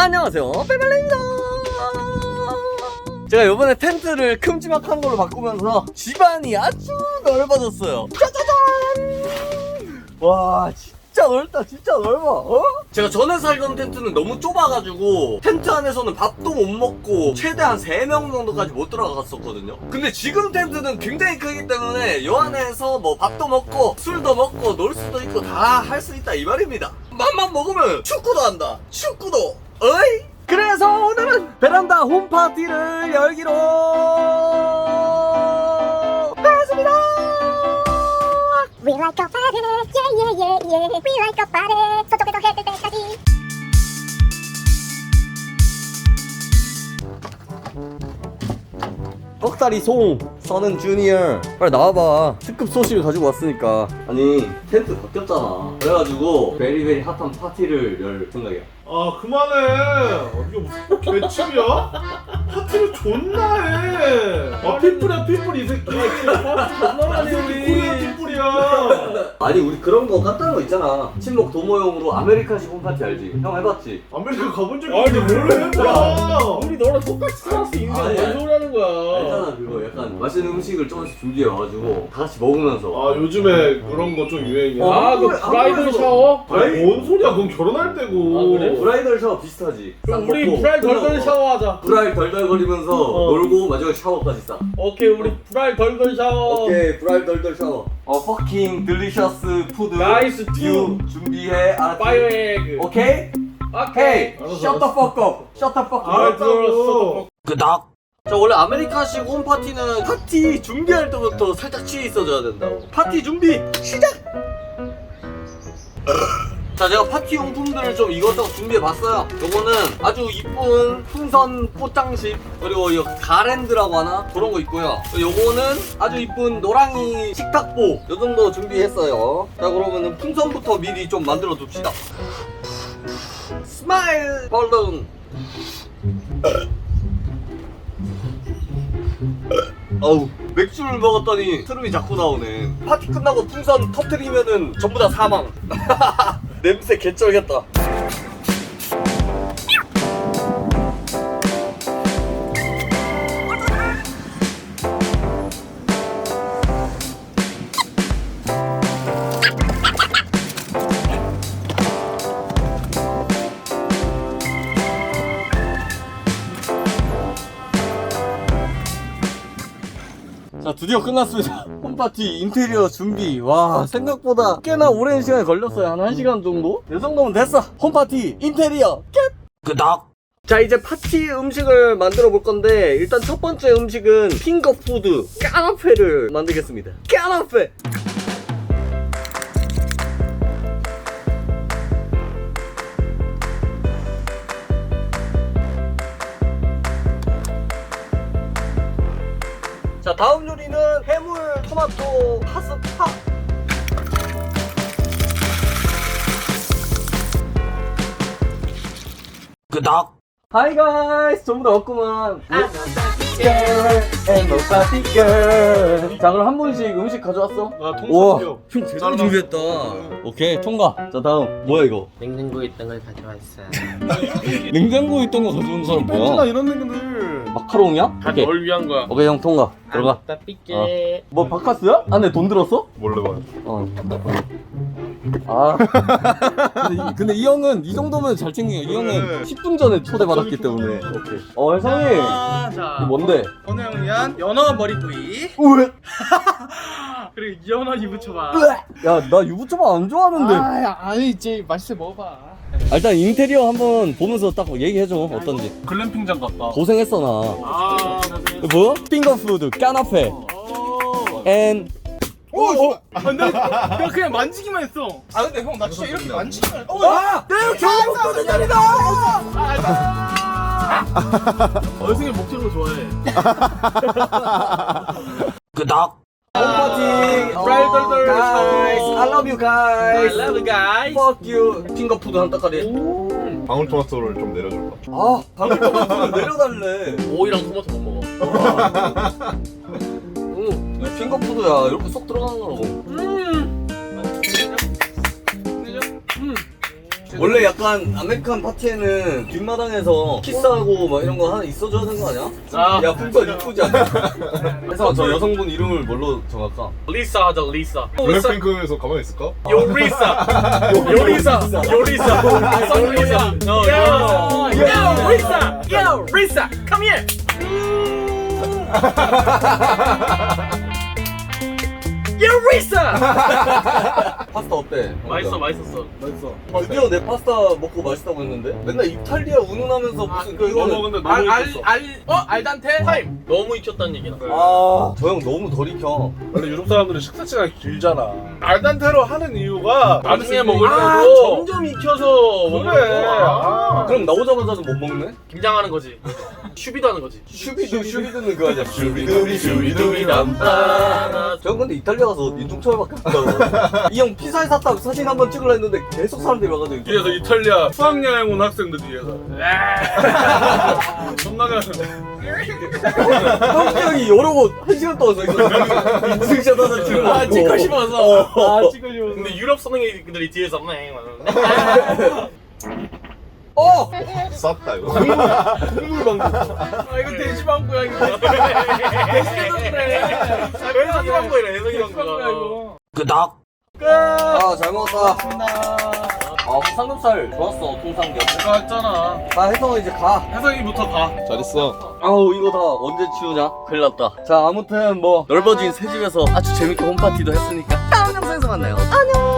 안녕하세요. 빼발레입니다. 제가 이번에 텐트를 큼지막한 걸로 바꾸면서 집안이 아주 넓어졌어요. 짜자잔! 와 진짜 넓다 진짜 넓어. 어? 제가 전에 살던 텐트는 너무 좁아가지고 텐트 안에서는 밥도 못 먹고 최대한 3명 정도까지 못 들어갔었거든요. 근데 지금 텐트는 굉장히 크기 때문에 요 안에서 뭐 밥도 먹고 술도 먹고 놀 수도 있고 다 할 수 있다 이 말입니다. 맘만 먹으면 축구도 한다. 축구도 어이? 그래서 오늘은 베란다 홈파티를 열기로 했습니다 We like a party, yeah, yeah, yeah, yeah. We like a party. 서쪽에서 해뜰 때까지. 꺽다리 송 서는 주니어 빨리 나와봐 특급 소식을 가지고 왔으니까 아니 텐트 바뀌었잖아 그래가지고 베리베리 핫한 파티를 열 생각이야 아 그만해 이게 무슨 개집이야? 파티를 존나 해. 아 핏불이야 핏불 이 새끼. 핏불이야. 아니 우리 그런 거 간단한 거 있잖아 친목 도모용으로 아메리카식 홈파티 알지? 형 해봤지? 아메리카 가본 적이 없는데 뭘 해봐. 우리 너랑 똑같이 살았어 인생 아니, 뭔 아니. 소리 하는 거야 알잖아 그거 약간 맛있는 음식을 조금씩 준비해와가지고 다 같이 먹으면서 아 요즘에 그런 거 좀 유행이야. 어. 아 그 한국에- 브라이덜 한국에서- 샤워? 아니 뭔 소리야? 그건 결혼할 때고. 아, 그래? 브라이덜 샤워 비슷하지 그럼 싹 우리 브라이 끝나고 샤워하자 브라이 덜덜거리면서 어. 놀고 마지막에 샤워까지 싸 오케이 우리 브라이 덜덜 샤워 오케이 브라이 덜덜 샤워 어 퍼킹 딜리셔스 푸드 나이스 투. 유 준비해 알았지? 파이어 에그 오케이? 오케이 알았어, 셔터 퍼컵 셔터 퍼컵 아 들었어 끄덕 자 원래 아메리카식 홈파티는 파티 준비할 때부터 살짝 취해 있어줘야 된다고. 파티 준비 시작! 자 제가 파티 용품들을 좀 이것저것 준비해봤어요. 요거는 아주 이쁜 풍선 꽃장식 그리고 이 가랜드라고 하나? 그런 거 있고요. 요거는 아주 이쁜 노랑이 식탁보 요 정도 준비했어요. 자 그러면은 풍선부터 미리 좀 만들어 둡시다. 스마일 발룬 어우 맥주를 먹었더니 트름이 자꾸 나오네. 파티 끝나고 풍선 터트리면은 전부 다 사망. 냄새 개쩔겠다 자 드디어 끝났습니다. 홈파티 인테리어 준비. 와 생각보다 꽤나 오랜 시간이 걸렸어요. 한 1시간 정도? 이 정도면 됐어. 홈파티 인테리어 끝! 끄덕 자 이제 파티 음식을 만들어 볼 건데 일단 첫 번째 음식은 핑거푸드 까나페를 만들겠습니다. 까나페! 자 다음 해물 토마토 파스타 끄덕 하이 가이스 전부 다 왔구만 자 그럼 한 분씩 음식 가져왔어? 나 우와 통수요. 형 제대로 준비했다 오케이 통과 자 다음 뭐야 이거 냉장고에 있던 걸 가져와 있어요. 냉장고에 있던 거 가져온 사람 나 뭐야 이런 애들. 마카롱이야? 다 오케이 널 위한 거야 오케이 형 통과 들어가 나 삐게. 뭐 바카스야? 안에 돈 들었어? 몰래 봐. 어. 아. 근데, 이, 근데 이 형은 이 정도면 잘 챙겨. 이 형은 네. 10분 전에 초대받았기 때문에. 오케이. 어, 혜성이. 아, 이거 자, 뭔데? 오늘 위한 연어 머리구이. 그리고 연어 이부초밥. 야, 나 유부초밥 안 좋아하는데. 아, 아, 아니 이제 맛있게 먹어봐. 일단 인테리어 한번 보면서 딱 얘기해줘. 어떤지. 글램핑장 같다. 고생했어, 나. 아, 이거 뭐야? 핑거푸드, 까나페, 앤. 오, 아, 근데 내가 그냥 만지기만 했어. 아, 근데 형 나 진짜 이렇게 만지기만. 어, 아! 내가 겨우 먹던 자리다! 어승이 목적으로 좋아해. 끄덕. 홈파티. 브라이덜덜 guys. I love you guys. I love you guys. Fuck you. 핑거푸드 한 따까리. 방울토마토를 좀 내려줄까? 아, 방금 토마토는 내려달래. 오이랑 토마토 못 먹어 응, 이거 핑거푸드야. 이렇게 쏙 들어가는 거라고. 음. 제 원래 약간 아메리칸 파티에는 뒷마당에서 키스하고 막 이런 거 하나 있어줘야 되는 거 아니야? 아. 야 풍선 이쁘지 않아? 그래서 저 여성분 이름을 뭘로 정할까? 리사 하자 리사 블랙핑크에서 가만히 있을까? 요 리사 요 리사 요 리사 요 리사 요 요, 리사 요 리사 come here 요 리사 파스타 어때? 맛있어 맛있었어. 맛있어. 드디어 내 파스타 먹고 맛있다고 했는데? 맨날 이탈리아 운운하면서 무슨 그 너무 이거는 근데 너무 알알 익혔어. 알 어? 알단테? 타임! 너무 익혔다는 얘기나 아저 형 너무 덜 익혀. 원래 유럽 사람들은 식사 시간이 길잖아. 알단테로 하는 이유가 나중에 아, 먹으려고 점점 익혀서 먹는 그래. 거 아. 그럼 나오자마자는 못 먹네? 김장하는 거지. 슈비도 하는 거지. 슈비두 슈비두는 그거 아니야? 슈비두비 슈비두비 람빠 저 근데 이탈리아 가서 인종차별밖에 없다고. 이형 피사에 샀다고 사진 한 번 찍으려 했는데 계속 사람들이 와가지고 뒤에서 이탈리아 수학여행 온 학생들 뒤에서. 존나게 형이 형이 여러 곳한 시간 동안 서 있어 인증샷 하나 찍으려고. 아 찍고 싶어서. 아 찍고 싶어. 근데 유럽 선생님들이 뒤에서 네, 막 어! 쌌다 이거. 국물 방금 아 이거 돼지방구야 이거. 돼지도 그래 돼지방구이래 돼지방구가 끄덕 아잘 먹었다. 아 삼겹살 좋았어 통삼겹 내가 했잖아. 나 해서 이제 가. 혜성이부터 가. 잘했어. 아우 이거 다 언제 치우냐? 큰일 났다. 자 아무튼 뭐. 넓어진 새 집에서 아주 재밌게 홈파티도 했으니까. 다음 영상에서 만나요. 안녕